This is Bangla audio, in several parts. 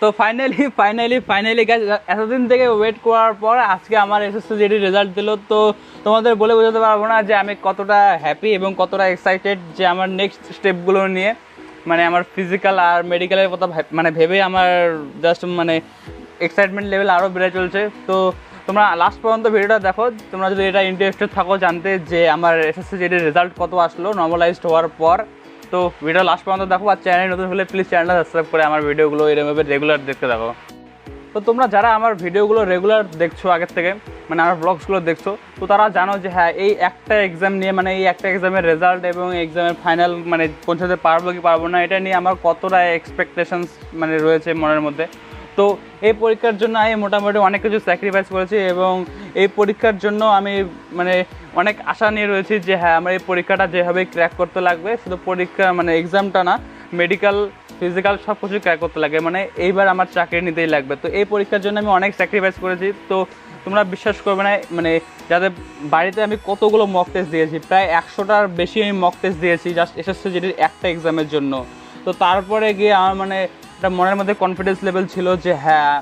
তো ফাইনালি ফাইনালি ফাইনালি গাছ এতদিন থেকে ওয়েট করার পর আজকে আমার এসএসসি যেটি রেজাল্ট দিল, তো তোমাদের বলে বোঝাতে পারব না যে আমি কতটা হ্যাপি এবং কতটা এক্সাইটেড যে আমার নেক্সট স্টেপগুলো নিয়ে মানে আমার ফিজিক্যাল আর মেডিকেলের কথা মানে ভেবে আমার জাস্ট মানে এক্সাইটমেন্ট লেভেল আরও বেড়ে চলছে। তো তোমরা লাস্ট পর্যন্ত ভিডিওটা দেখো, তোমরা যদি এটা ইন্টারেস্টেড থাকো জানতে যে আমার এসএসসি যেটির রেজাল্ট কত আসলো নর্মালাইজড হওয়ার পর। তো ভিডিও লাস্ট পর্যন্ত দেখো আর চ্যানেল নতুন হলে প্লিজ চ্যানেলটা সাবস্ক্রাইব করে আমার ভিডিওগুলো এরমভাবে রেগুলার দেখতে দেখো তো তোমরা যারা আমার ভিডিওগুলো রেগুলার দেখছ আগের থেকে মানে আমার ব্লগসগুলো দেখছ, তো তারা জানো যে হ্যাঁ এই একটা এক্সাম নিয়ে মানে এই একটা এক্সামের রেজাল্ট এবং এক্সামের ফাইনাল মানে পৌঁছাতে পারব কি পারব না, এটা নিয়ে আমার কতটা এক্সপেকটেশনস মানে রয়েছে মনের মধ্যে। তো এই পরীক্ষার জন্য আমি মোটামুটি অনেক কিছু স্যাক্রিফাইস করেছি এবং এই পরীক্ষার জন্য আমি মানে অনেক আশা নিয়ে রয়েছি যে হ্যাঁ আমার এই পরীক্ষাটা যেভাবে ক্র্যাক করতে লাগবে, শুধু পরীক্ষা মানে এক্সামটা না মেডিকেল ফিজিক্যাল সব কিছু ক্র্যাক করতে লাগে মানে এইবার আমার চাকরি নিতেই লাগবে। তো এই পরীক্ষার জন্য আমি অনেক স্যাক্রিফাইস করেছি। তো তোমরা বিশ্বাস করবে না মানে যাদের বাড়িতে আমি কতগুলো মক টেস্ট দিয়েছি, প্রায় একশোটার বেশি আমি মক টেস্ট দিয়েছি জাস্ট এসএসসি যেটির একটা এক্সামের জন্য। তো তারপরে গিয়ে আমার মানে একটা মনের মধ্যে কনফিডেন্স লেভেল ছিল যে হ্যাঁ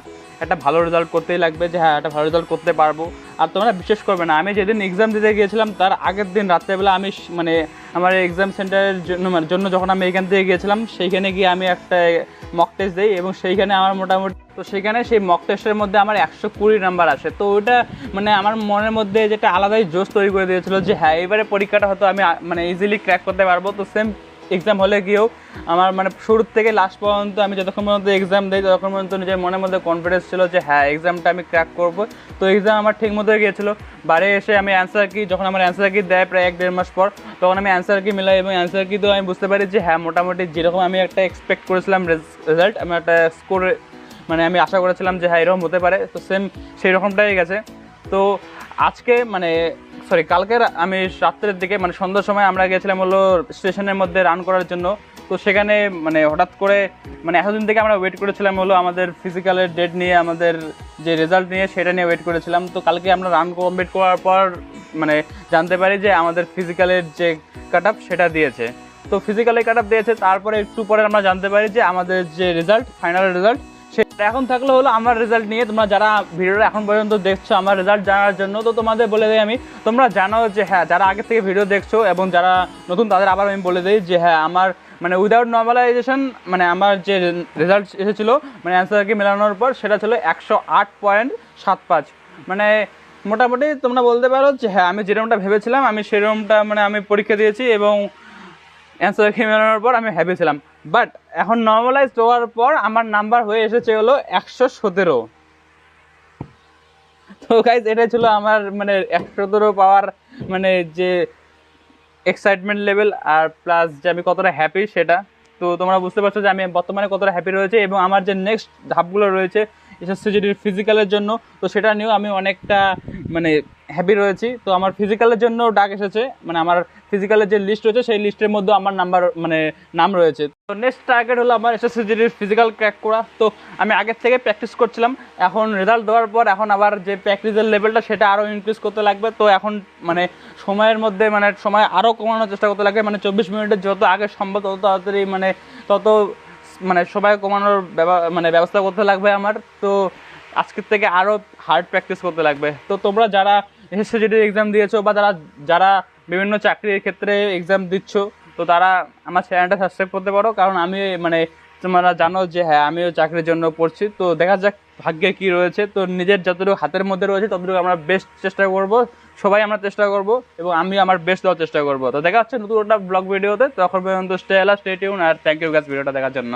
একটা ভালো রেজাল্ট করতেই লাগবে, যে হ্যাঁ একটা ভালো রেজাল্ট করতে পারব। আর তোমরা বিশ্বাস করবে না, আমি যেদিন এক্সাম দিতে গিয়েছিলাম, তার আগের দিন রাত্রেবেলা আমি মানে আমার এক্সাম সেন্টারের জন্য মানে জন্য যখন আমি এখান থেকে গিয়েছিলাম, সেইখানে গিয়ে আমি একটা মক টেস্ট দিই এবং সেইখানে আমার মোটামুটি তো সেখানে সেই মক টেস্টের মধ্যে আমার একশো কুড়ি নাম্বার আসে। তো ওটা মানে আমার মনের মধ্যে যেটা আলাদাই জোশ তৈরি করে দিয়েছিল যে হ্যাঁ এবারে পরীক্ষাটা হয়তো আমি মানে ইজিলি ক্র্যাক করতে পারব। তো সেম এক্সাম হলে গিয়েও আমার মানে শুরুর থেকে লাস্ট পর্যন্ত আমি যতক্ষণ পর্যন্ত এক্সাম দিই, ততক্ষণ পর্যন্ত নিজের মনের মধ্যে কনফিডেন্স ছিল যে হ্যাঁ এক্সামটা আমি ক্র্যাক করব। তো এক্সাম আমার ঠিক মতো গিয়েছিল। বাড়ি এসে আমি অ্যান্সার কি যখন আমার অ্যান্সার কি দেয় প্রায় এক দেড় মাস পর, তখন আমি অ্যান্সার কি মিলাই এবং অ্যান্সার কি তো আমি বুঝতে পারি যে হ্যাঁ মোটামুটি যেরকম আমি একটা এক্সপেক্ট করেছিলাম রেজাল্ট আমি একটা স্কোর মানে আমি আশা করেছিলাম যে হ্যাঁ এরকম হতে পারে। তো সেম সেই রকমটাই গেছে। তো আজকে মানে সরি কালকের আমি রাত্রের দিকে মানে সন্ধ্যার সময় আমরা গেছিলাম হলো স্টেশনের মধ্যে রান করার জন্য। তো সেখানে মানে হঠাৎ করে মানে এতদিন থেকে আমরা ওয়েট করেছিলাম হলো আমাদের ফিজিক্যালের ডেট নিয়ে, আমাদের যে রেজাল্ট নিয়ে, সেটা নিয়ে ওয়েট করেছিলাম। তো কালকে আমরা রান কমপ্লিট করার পর মানে জানতে পারি যে আমাদের ফিজিক্যালের যে কাট সেটা দিয়েছে। তো ফিজিক্যালে কাট আপ দিয়েছে, তারপরে একটু পরে আমরা জানতে পারি যে আমাদের যে রেজাল্ট ফাইনাল রেজাল্ট এখন থাকলে হলো আমার রেজাল্ট নিয়ে তোমরা যারা ভিডিওটা এখন পর্যন্ত দেখছ, আমার রেজাল্ট জানার জন্য, তো তোমাদের বলে দিই আমি, তোমরা জানো যে হ্যাঁ যারা আগে থেকে ভিডিও দেখছ এবং যারা নতুন, তাদের আবার আমি বলে দিই যে হ্যাঁ আমার মানে উইদাউট নর্মালাইজেশন মানে আমার যে রেজাল্ট এসেছিল মানে অ্যান্সারকে মেলানোর পর সেটা ছিল একশো আট পয়েন্ট সাত পাঁচ। মানে মোটামুটি তোমরা বলতে পারো যে হ্যাঁ আমি যেরকমটা ভেবেছিলাম, আমি সেরকমটা মানে আমি পরীক্ষা দিয়েছি এবং অ্যান্সার খেয়ে মেলানোর পর আমি হ্যাপি ছিলাম। বাট এখন নর্মালাইজ হওয়ার পর আমার নাম্বার হয়ে এসেছে হলো একশো সতেরো। তো গাইজ এটা ছিল আমার মানে একশো সতেরো পাওয়ার মানে যে এক্সাইটমেন্ট লেভেল আর প্লাস যে আমি কতটা হ্যাপি সেটা। তো তোমরা বুঝতে পারছ যে আমি বর্তমানে কতটা হ্যাপি রয়েছে এবং আমার যে নেক্সট ধাপগুলো রয়েছে, এসএসসি জিডির ফিজিক্যালের জন্য, তো সেটা নিয়েও আমি অনেকটা মানে হ্যাপি রয়েছি। তো আমার ফিজিক্যালের জন্য ডাক এসেছে মানে আমার ফিজিক্যালের যে লিস্ট রয়েছে, সেই লিস্টের মধ্যে আমার নাম্বার মানে নাম রয়েছে। তো নেক্সট টার্গেট হলো আমার এসএসসি জিডির ফিজিক্যাল ক্র্যাক করা। তো আমি আগের থেকে প্র্যাকটিস করছিলাম। এখন রেজাল্ট দেওয়ার পর এখন আবার যে প্র্যাকটিসের লেভেলটা সেটা আরও ইনক্রিজ করতে লাগবে। তো এখন মানে সময়ের মধ্যে মানে সময় আরও কমানোর চেষ্টা করতে লাগবে। মানে চব্বিশ মিনিটের যত আগে সম্ভব, তত তাড়াতাড়ি মানে তত মানে সবাই কমানোর মানে ব্যবস্থা করতে লাগবে আমার। তো আজকের থেকে আরও হার্ড প্র্যাকটিস করতে লাগবে। তো তোমরা যারা এসএসসি জিডির এক্সাম দিয়েছ বা যারা যারা বিভিন্ন চাকরির ক্ষেত্রে এক্সাম দিচ্ছ, তো তারা আমার চ্যানেলটা সাবস্ক্রাইব করতে পারো, কারণ আমি মানে তোমরা জানো যে হ্যাঁ আমিও চাকরির জন্য পড়ছি, তো দেখা যাক ভাগ্যে কি রয়েছে। তো নিজের যতটুকু হাতের মধ্যে রয়েছে, ততটুকু আমরা বেস্ট চেষ্টা করব, সবাই আমরা চেষ্টা করব, এবং আমি আমার বেস্ট দেওয়ার চেষ্টা করব। তো দেখা হচ্ছে নতুন একটা ব্লগ ভিডিওতে তখন পর্যন্ত স্টে এলা স্টে টিউন আর থ্যাংক ইউ গাছ ভিডিওটা দেখার জন্য।